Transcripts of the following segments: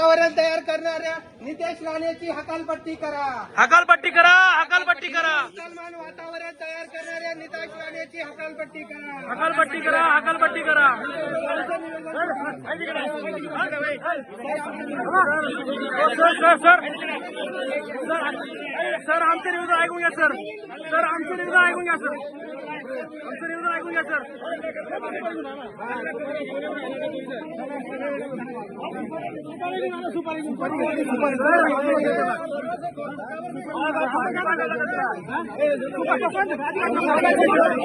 वातावरण तयार करणाऱ्या नितेश राणेची हकालपट्टी करा. हकालपट्टी करा हकालपट्टी करा. मुसलमान वातावरण तयार करणाऱ्या नितेश राणेची हकालपट्टी करा. हकालपट्टी करा हकालपट्टी करा. Sir sir sir. सर आमचे निवेदन ऐकून घ्या सर. सर आमचे निवेदन ऐकून घ्या सर. आमचं निवेदन ऐकून घ्या सर.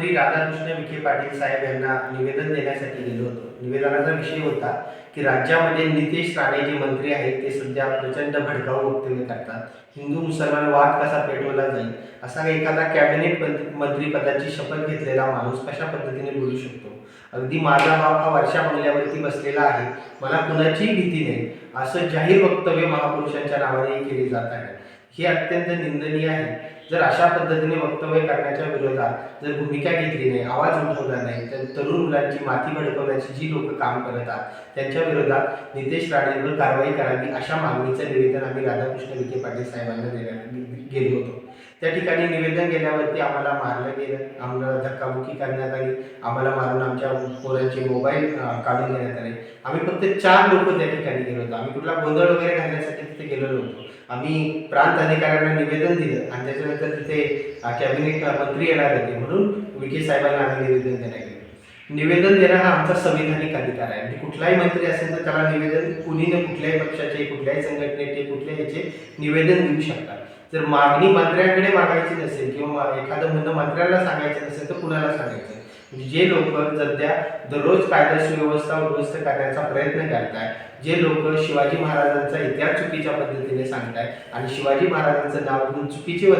मंत्री राधाकृष्ण विखे पाटील साहेब यांना निवेदन देण्यासाठी गेलो होतो. निवेदनाचा विषय होता की राज्यामध्ये नितेश राणे जे मंत्री आहेत ते सध्या प्रचंड भडकाऊ वक्तव्य करतात. हिंदू मुसलमान वाद कसा पेटवला जाईल असा एखादा कॅबिनेट मंत्री पदाची शपथ घेतलेला माणूस कशा पद्धतीने बोलू शकतो? अगदी माझा बाप हा वर्षा बंगल्यावरती बसलेला आहे मला कुणाचीही भीती नाही. असं जाहीर वक्तव्य महापुरुषांच्या नावाने केले जात आहे. हे अत्यंत निंदनीय आहे. जर अशा पद्धतीने वक्तव्य करण्याच्या विरोधात जर भूमिका घेतली नाही आवाज उठवला नाही तर तरुण मुलांची माती भडकवण्याची जी लोक काम करत आहात त्यांच्या विरोधात नितेश राणेंवर कारवाई करावी अशा मागणीचं निवेदन आम्ही राधाकृष्ण विखे पाटील साहेबांना देण्यात गेलो होतो. त्या ठिकाणी निवेदन गेल्यावरती आम्हाला मारलं गेलं आम्हाला धक्काबुक्की करण्यात आली आम्हाला मारून आमच्या पोरांचे मोबाईल काढून घेण्यात आले. आम्ही फक्त चार लोक त्या ठिकाणी गेलो होतो. आम्ही कुठला गोंधळ वगैरे घालण्यासाठी तिथे गेलेलो होतो. आम्ही प्रांत अधिकाऱ्यांना निवेदन दिलं आणि त्याच्यानंतर तिथे कॅबिनेट मंत्री येणार होते म्हणून विखे साहेबांना आम्ही निवेदन देण्यात गेलो निवेदन देणं हा आमचा संविधानिक अधिकार आहे. म्हणजे कुठलाही मंत्री असेल तर त्याला निवेदन कुणी न कुठल्याही पक्षाचे कुठल्याही संघटनेचे कुठल्याही याचे निवेदन देऊ शकतात. जर मागणी मंत्र्यांकडे मागायची नसेल किंवा एखादं म्हणणं मंत्र्यांना सांगायचं नसेल तर कुणाला सांगायचं म्हणजे जे लोक सध्या दररोज कायदा सुव्यवस्था उद्ध्वस्त करण्याचा प्रयत्न करताय जे लोक शिवाजी महाराजांचा इतिहास चुकीच्या पद्धतीने सांगताय आणि शिवाजी महाराजांचं नाव घेऊन चुकीचे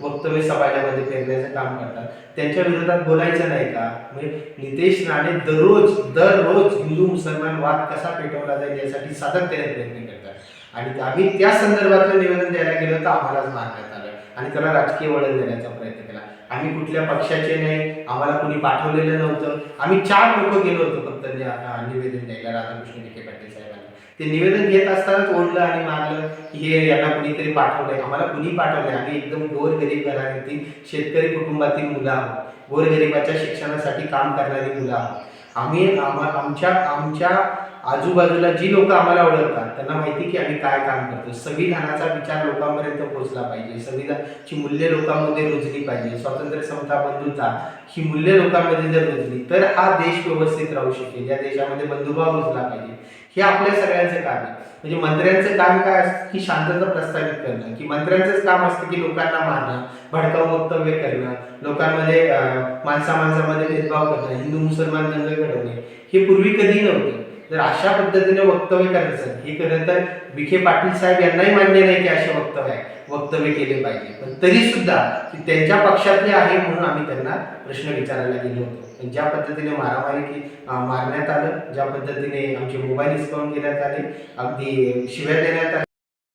वक्तव्य समाजामध्ये पेरण्याचं काम करतात त्यांच्या विरोधात बोलायचं नाही का? म्हणजे नितेश राणे दररोज दररोज हिंदू मुसलमान वाद कसा पेटवला जाईल यासाठी सातत्याने प्रयत्न करतात. आणि आम्ही त्या संदर्भातलं निवेदन द्यायला गेलो तर आम्हालाच मारण्यात आलं आणि त्याला राजकीय वळण देण्याचा प्रयत्न केला. आम्ही कुठल्या पक्षाचे नाही आम्हाला कुणी पाठवलेलं नव्हतं. आम्ही चार लोक गेलो होतो फक्त निवेदन द्यायला राधाकृष्ण विखे पाटील साहेबांना. ते निवेदन घेत असतानाच ओढलं आणि मारलं की हे यांना कुणीतरी पाठवलंय. आम्हाला कुणी पाठवलंय? आम्ही एकदम गोर गरीब घराण्यातील शेतकरी कुटुंबातील मुलं आहोत. गोरगरिबाच्या शिक्षणासाठी काम करणारी मुलं आहोत. आम्ही आम्हा आमच्या आमच्या आजूबाजूला जी लोक आम्हाला ओळखतात त्यांना माहिती की आम्ही काय काम करतो संविधानाचा विचार लोकांपर्यंत पोहोचला पाहिजे. संविधानची मूल्य लोकांमध्ये रुजली पाहिजे. स्वातंत्र्य समता बंधुता ही मूल्य लोकांमध्ये जर रुजली तर हा देश व्यवस्थित राहू शकेल. या देशामध्ये बंधुभाव रुजला पाहिजे. हे आपल्या सगळ्यांचं काम आहे. म्हणजे मंत्र्यांचं काम काय असतं की शांतता प्रस्थापित करणं की मंत्र्यांचंच काम असतं की लोकांना मारणं भडकाऊ वक्तव्य करणं लोकांमध्ये माणसा माणसामध्ये भेदभाव करणं हिंदू मुसलमान दंग घडवणे. हे पूर्वी कधी नव्हते. जर अशा पद्धतीने वक्तव्य करायचं. हे खरं तर विखे पाटील साहेब यांनाही मान्य नाही की असे वक्तव्य आहे. वक्तव्य केले पाहिजे. पण तरी सुद्धा की त्यांच्या पक्षातले आहे म्हणून आम्ही त्यांना प्रश्न विचारायला गेलो होतो. पण ज्या पद्धतीने मारामारी की मारण्यात आलं ज्या पद्धतीने आमचे मोबाईल हिसकावून घेण्यात आले अगदी शिव्या देण्यात आल्या